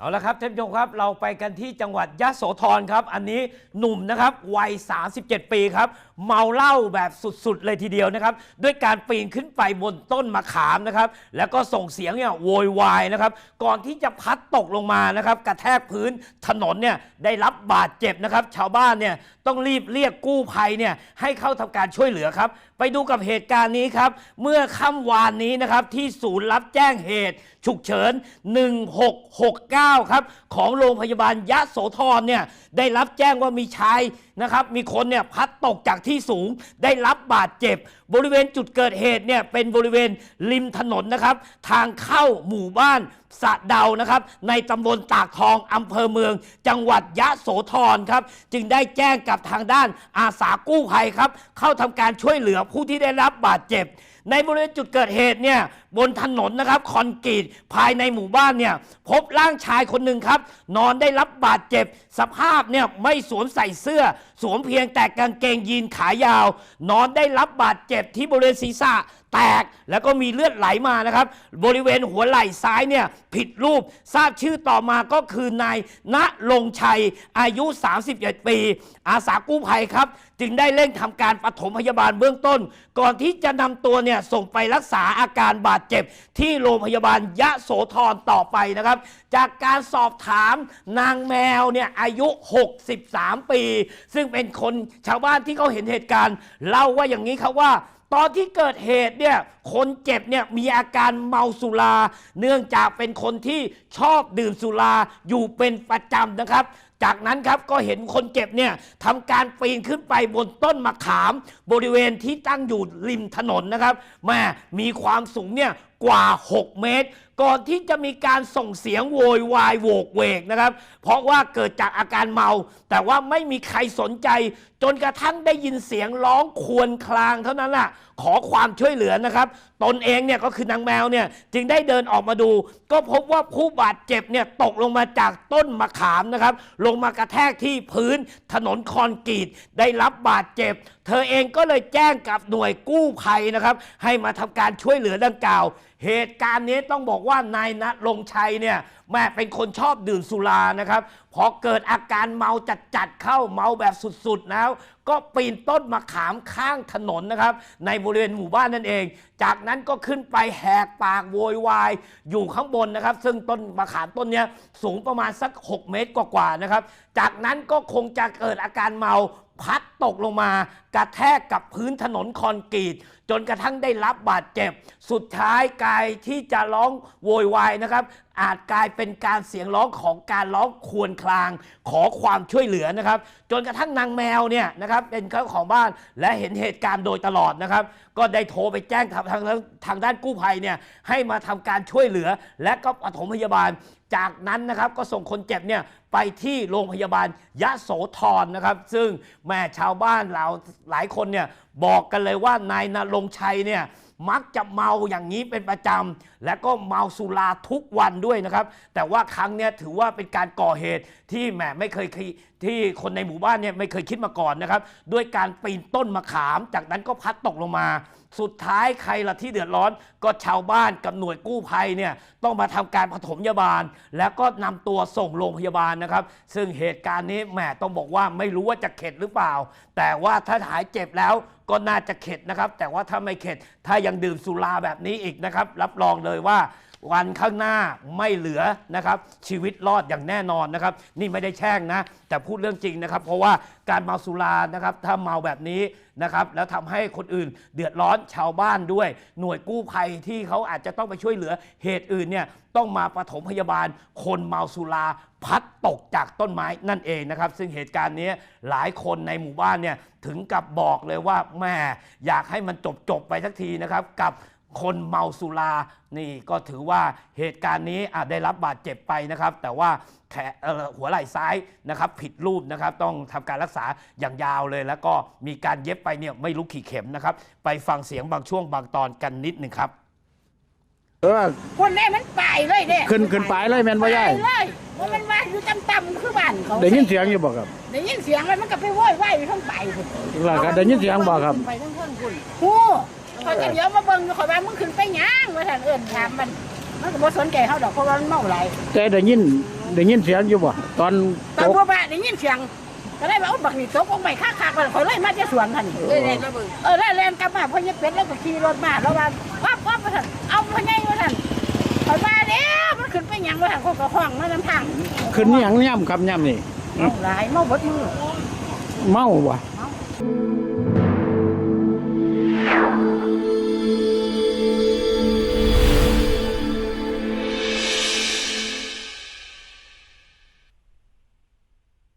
เอาละครับท่านผู้ชมครับเราไปกันที่จังหวัดยะโสธรครับ อันนี้หนุ่มนะครับวัย 37 ปีครับ เมาเหล้าแบบสุดๆเลยทีเดียวนะครับ ด้วยการปีนขึ้นไปบนต้นมะขามนะครับ แล้วก็ส่งเสียงเนี่ยโวยวายนะครับ ก่อนที่จะพัดตกลงมานะครับ กระแทกพื้นถนนเนี่ยได้รับบาดเจ็บนะครับ ชาวบ้านเนี่ยต้องรีบเรียกกู้ภัยเนี่ยให้เข้าทำการช่วยเหลือครับ ไปดูกับเหตุการณ์นี้ครับ เมื่อค่ำวานนี้นะครับที่ศูนย์รับแจ้งเหตุ ฉุกเฉิน 1669 ครับ ของโรงพยาบาลยะโสธรเนี่ยได้รับแจ้งว่ามีชาย นะครับมีคนเนี่ยพัดตกจากที่สูงได้รับบาดเจ็บ บริเวณจุดเกิดเหตุเนี่ยเป็นบริเวณริมถนนนะครับ ทางเข้าหมู่บ้าน สะเดานะครับ ในตำบลตากทองอำเภอเมือง จังหวัดยะโสธรครับ จึงได้แจ้งกับทางด้านอาสากู้ภัยครับ เข้าทำการช่วยเหลือผู้ที่ได้รับบาดเจ็บ ในบริเวณจุดเกิดเหตุเนี่ยบนถนนนะครับคอนกรีตภายในหมู่บ้านเนี่ยพบร่างชายคนหนึ่งครับ นอนได้รับบาดเจ็บ สภาพเนี่ยไม่สวมใส่เสื้อ สวมเพียงแต่กางเกงยีนขายาว นอนได้รับบาดเจ็บที่บริเวณศีรษะ แตกแล้วก็มีเลือดไหลมานะครับ บริเวณหัวไหล่ซ้ายเนี่ยผิดรูปทราบชื่อต่อมาก็คือนายณลงชัยอายุ 31 ปี อาสากู้ภัยครับ จึงได้เร่งทำการปฐมพยาบาลเบื้องต้น ก่อนที่จะนำตัวเนี่ยส่งไปรักษาอาการบาดเจ็บ ที่โรงพยาบาลยะโสธรต่อไปนะครับ จากการสอบถามนางแมวเนี่ยอายุ 63 ปี ซึ่งเป็นคนชาวบ้านที่เขาเห็นเหตุการณ์เล่าว่าอย่างนี้ครับว่า ตอนที่เกิดเหตุเนี่ยคนเจ็บเนี่ยมีอาการเมาสุรา เนื่องจากเป็นคนที่ชอบดื่มสุราอยู่เป็นประจำนะครับ จากนั้นครับก็เห็นคนเจ็บเนี่ยทำการปีนขึ้นไปบนต้นมะขาม บริเวณที่ตั้งอยู่ริมถนนนะครับแม่มีความสูงเนี่ยกว่า 6 เมตร ก่อนที่จะมีการส่งเสียงโวยวายโวกเวกนะครับ เพราะว่าเกิดจากอาการเมา แต่ว่าไม่มีใครสนใจ จนกระทั่งได้ยินเสียงร้องครวญครางเท่านั้นแหละขอความช่วยเหลือนะครับตนเองเนี่ยก็คือนางแมวเนี่ยจึงได้เดินออกมาดู ก็พบว่าผู้บาดเจ็บเนี่ยตกลงมาจากต้นมะขามนะครับ ลงมากระแทกที่พื้นถนนคอนกรีตได้รับบาดเจ็บ เธอเองก็เลยแจ้งกับหน่วยกู้ภัยนะครับ ให้มาทำการช่วยเหลือดังกล่าว เหตุการณ์นี้ต้องบอกว่านายณลงชัยเนี่ยแม่เป็นคนชอบดื่มสุรานะครับพอเกิดอาการเมาจัดๆเข้าเมาแบบสุดๆแล้วก็ปีนต้นมะขามข้างถนนนะครับ ในบริเวณหมู่บ้านนั่นเอง จากนั้นก็ขึ้นไปแหกปากโวยวายอยู่ข้างบนนะครับ ซึ่งต้นมะขามต้นนี้สูงประมาณสัก 6 เมตรกว่าๆนะครับ จากนั้นก็คงจะเกิดอาการเมา พัดตกลงมากระแทกกับพื้นถนนคอนกรีต จนกระทั่งได้รับบาดเจ็บ สุดท้ายกายที่จะร้องโวยวายนะครับ อาจกลายเป็นการเสียงร้องของการร้องครวญครางขอความช่วยเหลือนะครับ จนกระทั่งนางแมวเนี่ยนะครับเป็นเจ้าของบ้านและเห็นเหตุการณ์โดยตลอดนะครับ ก็ได้โทรไปแจ้งทางทางทางด้านกู้ภัยเนี่ยให้มาทำการช่วยเหลือ และก็ปฐมพยาบาลจากนั้นนะครับก็ส่งคนเจ็บเนี่ยไปที่โรงพยาบาลยะโสธรนะครับ ซึ่งแม่ชาวบ้านเราหลายคนเนี่ย บอกกันเลยว่านายนรงชัยเนี่ยมักจะเมาอย่างนี้เป็นประจำ และก็เมาสุราทุกวันด้วยนะครับ แต่ว่าครั้งนี้ถือว่าเป็นการก่อเหตุที่แหมไม่เคยที่คนในหมู่บ้านเนี่ยไม่เคยคิดมาก่อนนะครับ ด้วยการปีนต้นมะขาม จากนั้นก็พัดตกลงมา สุดท้ายใครละที่เดือดร้อน ก็ชาวบ้านกับหน่วยกู้ภัยเนี่ยต้องมาทำการปฐมพยาบาล แล้วก็นำตัวส่งโรงพยาบาลนะครับ ซึ่งเหตุการณ์นี้แหมต้องบอกว่าไม่รู้ว่าจะเข็ดหรือเปล่า แต่ว่าถ้าหายเจ็บแล้ว ก็น่าจะเข็ดนะครับ แต่ว่าถ้าไม่เข็ด ถ้ายังดื่มสุราแบบนี้อีกนะครับ รับรองเลยว่า วันข้างหน้าไม่เหลือนะครับ ชีวิตรอดอย่างแน่นอนนะครับ นี่ไม่ได้แช่งนะ แต่พูดเรื่องจริงนะครับ เพราะว่าการเมาสุรานะครับ ถ้าเมาแบบนี้นะครับ แล้วทำให้คนอื่นเดือดร้อนชาวบ้านด้วย หน่วยกู้ภัยที่เขาอาจจะต้องไปช่วยเหลือเหตุอื่นเนี่ยต้องมาปฐมพยาบาล คนเมาสุราพัดตกจากต้นไม้นั่นเองนะครับ ซึ่งเหตุการณ์นี้หลายคนในหมู่บ้านเนี่ยถึงกับบอกเลยว่าแม่อยากให้มันจบจบไปสักทีนะครับ กับ คนเมาสุรานี่ก็ถือว่าเหตุการณ์นี้อาจได้รับบาดเจ็บไปนะครับ แต่ว่าแขนเอ่อหัวไหล่ซ้ายนะครับผิดรูปนะครับ ต้องทำการรักษาอย่างยาวเลย แล้วก็มีการเย็บไปเนี่ยไม่รู้กี่เข็มนะครับ ไปฟังเสียงบางช่วงบางตอนกันนิดหนึ่งครับเออคนนี้มันไปเลยเด้ขึ้นขึ้นไปเลยแม่นบ่ยายไปเลยว่ามันว่าอยู่ต่ำๆคือบ้านเขาได้ยินเสียงอยู่บ่ครับได้ยินเสียงแล้วมันก็ไปโวยวายอยู่ทั้งไปพุ่นแล้วก็ได้ยินเสียงบ่ครับไปทั้งคนคุณฮู้ คอยจะเดี๋ยวมาเบิ่งอยู่คอยว่ามึงขึ้นไปหยังว่าท่านเอิ้นถามมัน มันก็บ่สนใจเฮาดอกเพราะว่ามันเมาหลายแต่ได้ยินได้ยินเสียงอยู่บ่ตอนตอนตกพ่อแม่ได้ยินเสียงก็ได้แบบเอาบักนี่ตกลงไปข้างๆกันขาเลยมาจะสวนท่านเออเออแล้วแลนกลับมาพ่อเนี่ยเป็ดแล้วก็ขี่รถมาแล้วว่าวับวับมาท่านเอาพ่อใหญ่มาท่านขอยมาแล้วมันขึ้นไปหยังมาท่านเขาก็ห้องมานำทางขึ้นนี่หยังย่ำครับย่ำนี่เอาหลายเมาบดมือ เมาบ่